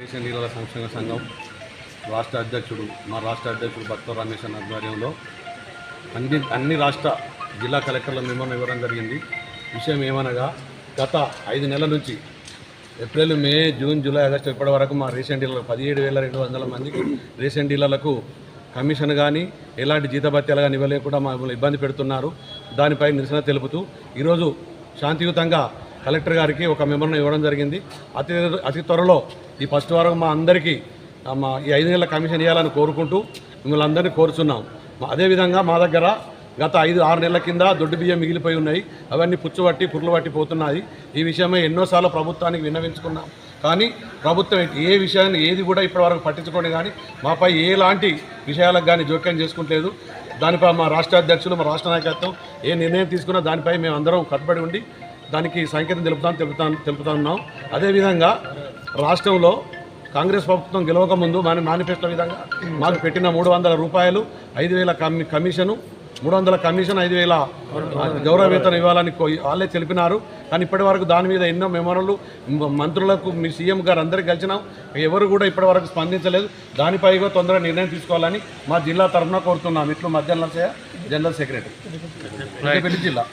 దేశ నీళ్ళ సంక్షేమ సంఘం రాష్ట్ర అధ్యక్షుడు మా రాష్ట్ర అధ్యక్షుడు భక్త రమేష్ అన్న ఆధ్వర్యంలో అన్ని అన్ని రాష్ట్ర జిల్లా కలెక్టర్ల మిమ్మల్ని ఇవ్వడం జరిగింది. విషయం ఏమనగా గత ఐదు నెలల నుంచి April May June July August ఇప్పటి వరకు మా రేషన్ డీలర్లకు పదిహేడు వేల రెండు వందల మందికి రేషన్ డీలర్లకు కమిషన్ కానీ ఎలాంటి జీతభత్యాలు కానీ ఇవ్వలేకుండా మమ్మల్ని ఇబ్బంది పెడుతున్నారు. దానిపై నిరసన తెలుపుతూ ఈరోజు శాంతియుతంగా కలెక్టర్ గారికి ఒక మెమోరం ఇవ్వడం జరిగింది. అతి అతి త్వరలో ఈ ఫస్ట్ వారం మా అందరికీ మా ఈ ఐదు నెలల కమిషన్ ఇవ్వాలని కోరుకుంటూ మిమ్మల్ని అందరినీ కోరుచున్నాం. అదేవిధంగా మా దగ్గర గత ఐదు ఆరు నెలల కింద దొడ్డు బియ్యం మిగిలిపోయి ఉన్నాయి. అవన్నీ పుచ్చుబట్టి పుర్లు పట్టి పోతున్నాయి. ఈ విషయమై ఎన్నోసార్లు ప్రభుత్వానికి విన్నవించుకున్నాం. కానీ ప్రభుత్వం ఏ విషయాన్ని ఏది కూడా ఇప్పటివరకు పట్టించుకోండి కానీ మాపై ఎలాంటి విషయాలకు కానీ జోక్యం చేసుకుంటలేదు. దానిపై మా రాష్ట్ర అధ్యక్షులు మా రాష్ట్ర నాయకత్వం ఏ నిర్ణయం తీసుకున్నా దానిపై మేము అందరం కట్టుబడి ఉండి దానికి సంకేతం తెలుపుతాం తెలుపుతాం తెలుపుతున్నాం అదేవిధంగా రాష్ట్రంలో కాంగ్రెస్ ప్రభుత్వం గెలవక ముందు మన మేనిఫెస్టో విధంగా మాకు పెట్టిన మూడు వందల రూపాయలు ఐదు వేల కమి కమిషను మూడు వందల కమిషన్ ఐదు వేల గౌరవ వేతనం ఇవ్వాలని కో- వాళ్ళే తెలిపినారు. కానీ ఇప్పటి వరకు దాని మీద ఎన్నో మెమోరలు మంత్రులకు మీ సీఎం గారు అందరికీ కలిసినాం. ఎవరు కూడా ఇప్పటి వరకు స్పందించలేదు. దానిపై కూడా తొందరగా నిర్ణయం తీసుకోవాలని మా జిల్లా తరఫున కోరుతున్నాం. ఇట్లు మధ్యాహ్నం జనరల్ సెక్రటరీ. జిల్లా.